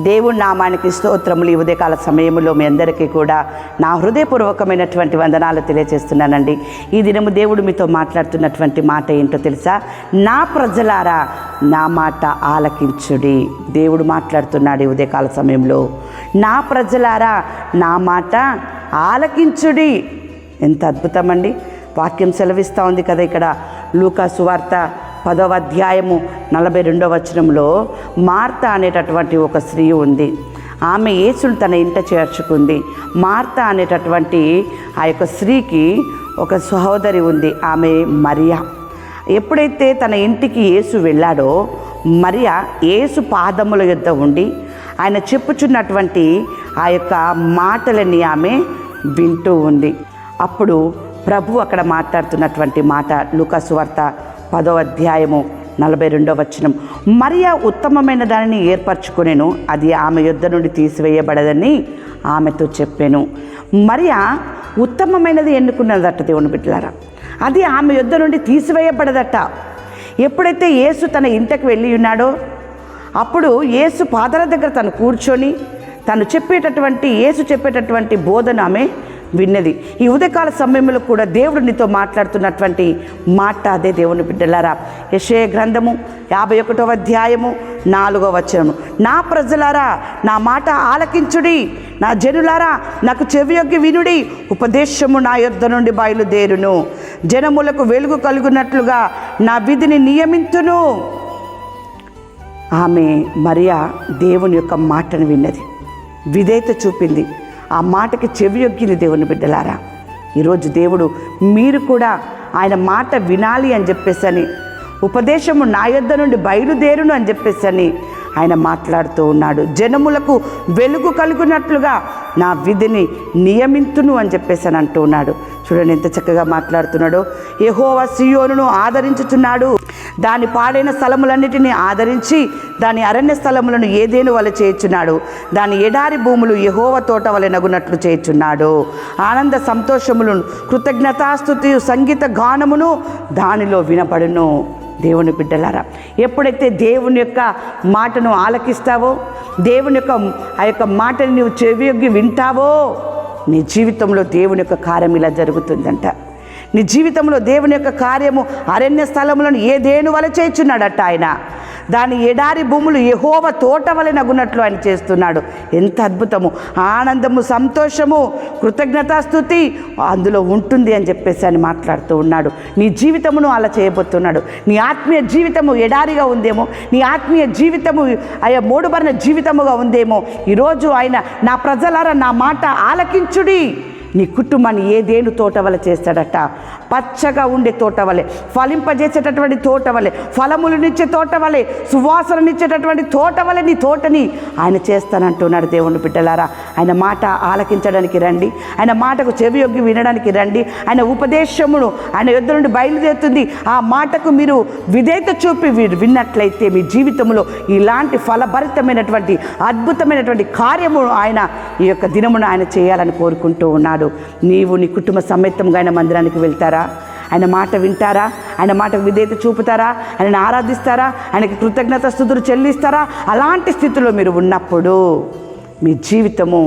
దేవుడి నామానికి స్తోత్రములు ఈ ఉదయకాల సమయంలో మీ అందరికీ కూడా నా హృదయపూర్వకమైనటువంటి వందనాలు తెలియజేస్తున్నానండి ఈ దినము దేవుడు మీతో మాట్లాడుతున్నటువంటి మాట ఏంటో తెలుసా? నా ప్రజలారా నా మాట ఆలకించుడి. దేవుడు మాట్లాడుతున్నాడు ఈ ఉదయకాల సమయంలో. నా ప్రజలారా నా మాట ఆలకించుడి. ఎంత అద్భుతమండి. వాక్యం సెలవిస్తూ ఉంది కదా ఇక్కడ. లూకా సువార్త పదవ అధ్యాయము నలభై రెండవ వచనంలో మార్త అనేటటువంటి ఒక స్త్రీ ఉంది. ఆమె యేసును తన ఇంట చేర్చుకుంది. మార్త అనేటటువంటి ఆ యొక్క స్త్రీకి ఒక సహోదరి ఉంది ఆమె మరియా. ఎప్పుడైతే తన ఇంటికి యేసు వెళ్ళాడో మరియా యేసు పాదముల యొద్ద ఉండి ఆయన చెప్పుచున్నటువంటి ఆ యొక్క మాటలని ఆమె వింటూ ఉంది. అప్పుడు ప్రభు అక్కడ మాట్లాడుతున్నటువంటి మాట లూకాసు వార్త పదో అధ్యాయము నలభై రెండో వచనం. మరియా ఉత్తమమైన దానిని ఏర్పరచుకునేను అది ఆమె యుద్ధ నుండి తీసివేయబడదని ఆమెతో చెప్పాను. మరియా ఉత్తమమైనది ఎన్నుకున్నదట దేవుని బిడ్డలారా. అది ఆమె యుద్ధ నుండి తీసివేయబడదట. ఎప్పుడైతే యేసు తన ఇంటికి వెళ్ళి ఉన్నాడో అప్పుడు యేసు పాదాల దగ్గర తను కూర్చొని తను చెప్పేటటువంటి యేసు చెప్పేటటువంటి బోధన ఆమె విన్నది. ఈ ఉదయకాల సమయంలో కూడా దేవుడు నీతో మాట్లాడుతున్నటువంటి మాట అదే దేవుని బిడ్డలారా. యశే గ్రంథము యాభై ఒకటో అధ్యాయము నాలుగో వచనము. నా ప్రజలారా నా మాట ఆలకించుడి. నా జనులారా నాకు చెవియొగ్గి వినుడి. ఉపదేశము నా యొద్ద నుండి బయలుదేరును. జనములకు వెలుగు కలుగునట్లుగా నా విధిని నియమించును ఆమె మరియా దేవుని యొక్క మాటను విన్నది. విధేయత చూపింది. ఆ మాటకి చెవి దేవుని బిడ్డలారా. ఈరోజు దేవుడు మీరు కూడా ఆయన మాట వినాలి అని చెప్పేసని ఉపదేశము నా యొద్ద నుండి బయలుదేరును అని చెప్పేసని ఆయన మాట్లాడుతూ ఉన్నాడు. జనములకు వెలుగు కలుగునట్లుగా నా విధిని నియమింతును అని చెప్పేసి అని అంటూ ఉన్నాడు. చూడండి ఎంత చక్కగా మాట్లాడుతున్నాడో. యహోవ సియోను ఆదరించుచున్నాడు. దాని పాడైన స్థలములన్నిటిని ఆదరించి దాని అరణ్య స్థలములను ఏదేను వల్ల చేయుచున్నాడు? దాని ఎడారి భూములు యహోవ తోట వలె నగునట్లు చేయుచున్నాడు. ఆనంద సంతోషములను కృతజ్ఞతాస్తుతి సంగీత గానమును దానిలో వినపడును దేవుని బిడ్డలారా. ఎప్పుడైతే దేవుని యొక్క మాటను ఆలకిస్తావో దేవుని యొక్క ఆ యొక్క మాటని నువ్వు చెవియొగ్గి వింటావో నీ జీవితంలో దేవుని యొక్క కార్యం ఇలా జరుగుతుందంట. నీ జీవితంలో దేవుని యొక్క కార్యము అరణ్య స్థలములను ఏదేను వల చేర్చున్నాడట ఆయన. దాని ఎడారి భూములు ఎహోవ తోట వలె నగునట్లు ఆయన చేస్తున్నాడు. ఎంత అద్భుతము! ఆనందము సంతోషము కృతజ్ఞతాస్థుతి అందులో ఉంటుంది అని చెప్పేసి ఆయన మాట్లాడుతూ ఉన్నాడు. నీ జీవితమును అలా చేయబోతున్నాడు. నీ ఆత్మీయ జీవితము ఎడారిగా ఉందేమో? నీ ఆత్మీయ జీవితము అయ్యా మూడుబరిన జీవితముగా ఉందేమో? ఈరోజు ఆయన నా ప్రజలారా నా మాట ఆలకించుడి. నీ కుటుంబాన్ని ఏదేను తోట వల్ల చేస్తాడట? పచ్చగా ఉండే తోట వలె ఫలింపజేసేటటువంటి తోట వలె ఫలములనిచ్చే తోట వలె సువాసననిచ్చేటటువంటి తోట వలె నీ తోటని ఆయన చేస్తానంటున్నాడు దేవుని బిడ్డలారా. ఆయన మాట ఆలకించడానికి రండి. ఆయన మాటకు చెవి యొగ్గి వినడానికి రండి. ఆయన ఉపదేశమును ఆయన యుద్ధ నుండి బయలుదేరుతుంది. ఆ మాటకు మీరు విధేయత చూపి విన్నట్లయితే మీ జీవితంలో ఇలాంటి ఫలభరితమైనటువంటి అద్భుతమైనటువంటి కార్యము ఆయన ఈ యొక్క దినమును ఆయన చేయాలని కోరుకుంటూ ఉన్నాడు. నీవు నీ కుటుంబ సమేతంగా ఆయన మందిరానికి వెళ్తారా? ఆయన మాట వింటారా? ఆయన మాటకు విధేయత చూపుతారా? ఆయనను ఆరాధిస్తారా? ఆయనకి కృతజ్ఞత స్థుతులు చెల్లిస్తారా? అలాంటి స్థితిలో మీరు ఉన్నప్పుడు మీ జీవితము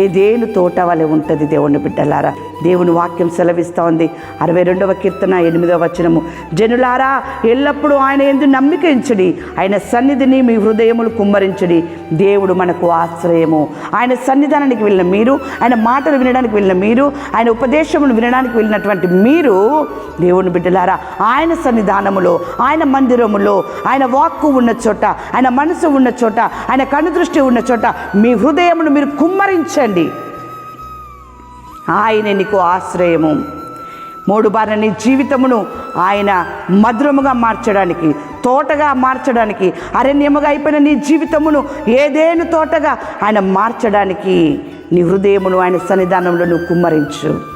ఏదేను తోట వలె ఉంటుంది దేవుని బిడ్డలారా? దేవుని వాక్యం సెలవిస్తోంది. అరవై రెండవ కీర్తన ఎనిమిదవ వచనము. జనులారా ఎల్లప్పుడూ ఆయన ఎందు నమ్మికించుడి ఆయన సన్నిధిని మీ హృదయములు కుమ్మరించుడి. దేవుడు మనకు ఆశ్రయము. ఆయన సన్నిధానానికి వెళ్ళిన మీరు ఆయన మాటలు వినడానికి వెళ్ళిన మీరు ఆయన ఉపదేశములు వినడానికి వెళ్ళినటువంటి మీరు దేవుని బిడ్డలారా ఆయన సన్నిధానములో ఆయన మందిరములో ఆయన వాక్కు ఉన్న చోట ఆయన మనసు ఉన్న చోట ఆయన కనుదృష్టి ఉన్న చోట మీ హృదయమును మీరు కుమ్మరించండి. ఆయన నీకు ఆశ్రయము. మూడు బారిన నీ జీవితమును ఆయన మధురముగా మార్చడానికి తోటగా మార్చడానికి అరణ్యముగా అయిపోయిన నీ జీవితమును ఏదేను తోటగా ఆయన మార్చడానికి నీ హృదయమును ఆయన సన్నిధానంలో నువ్వు కుమ్మరించు.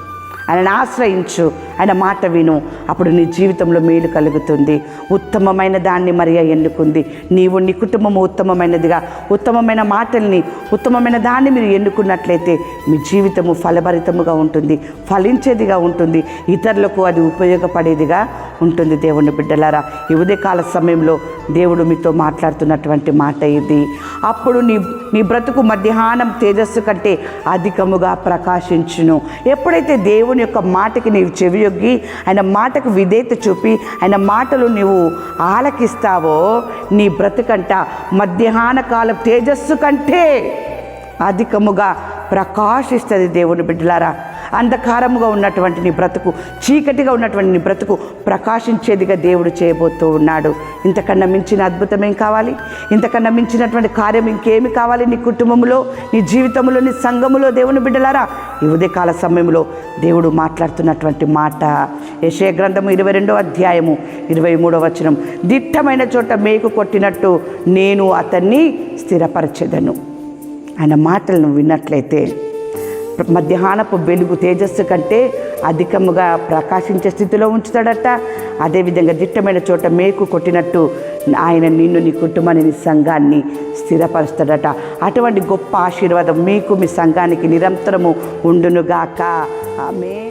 ఆయన ఆశ్రయించు. ఆయన మాట విను. అప్పుడు నీ జీవితంలో మేలు కలుగుతుంది. ఉత్తమమైన దాన్ని మరియా ఎన్నుకుంది. నీవు నీ కుటుంబము ఉత్తమమైనదిగా ఉత్తమమైన మాటల్ని ఉత్తమమైన దాన్ని మీరు ఎన్నుకున్నట్లయితే మీ జీవితము ఫలభరితముగా ఉంటుంది ఫలించేదిగా ఉంటుంది. ఇతరులకు అది ఉపయోగపడేదిగా ఉంటుంది దేవుని బిడ్డలారా. ఈ ఉదయకాల సమయంలో దేవుడు మీతో మాట్లాడుతున్నటువంటి మాట ఇది. అప్పుడు నీ నీ బ్రతుకు మధ్యాహ్నం తేజస్సు కంటే అధికముగా ప్రకాశించును. ఎప్పుడైతే దేవుని యొక్క మాటకి నీవు చెవియొగ్గి ఆయన మాటకు విధేయత చూపి ఆయన మాటలు నీవు ఆలకిస్తావో నీ బ్రతుకంట మధ్యాహ్న కాలం తేజస్సు కంటే అధికముగా ప్రకాశిస్తుంది దేవుని బిడ్డలారా. అంధకారముగా ఉన్నటువంటి నీ బ్రతుకు చీకటిగా ఉన్నటువంటి నీ బ్రతుకు ప్రకాశించేదిగా దేవుడు చేయబోతూ ఉన్నాడు. ఇంతకన్నా మించిన అద్భుతం ఏం కావాలి? ఇంతకన్నా మించినటువంటి కార్యం ఇంకేమి కావాలి నీ కుటుంబంలో నీ జీవితంలో నీ సంఘములో దేవుని బిడ్డలారా? ఈ ఉదయకాల సమయంలో దేవుడు మాట్లాడుతున్నటువంటి మాట. యశయ గ్రంథము ఇరవై రెండో అధ్యాయము ఇరవై మూడో వచనం. దిట్టమైన చోట మేకు కొట్టినట్టు నేను అతన్ని స్థిరపరచెదను. ఆయన మాటలను విన్నట్లయితే మధ్యాహ్నపు వెలుగు తేజస్సు కంటే అధికముగా ప్రకాశించే స్థితిలో ఉంచుతాడట. అదేవిధంగా దిట్టమైన చోట మేకు కొట్టినట్టు ఆయన నిన్ను నీ కుటుంబాన్ని నీ సంఘాన్ని స్థిరపరుస్తాడట. అటువంటి గొప్ప ఆశీర్వాదం మీకు మీ సంఘానికి నిరంతరము ఉండునుగాక. ఆమె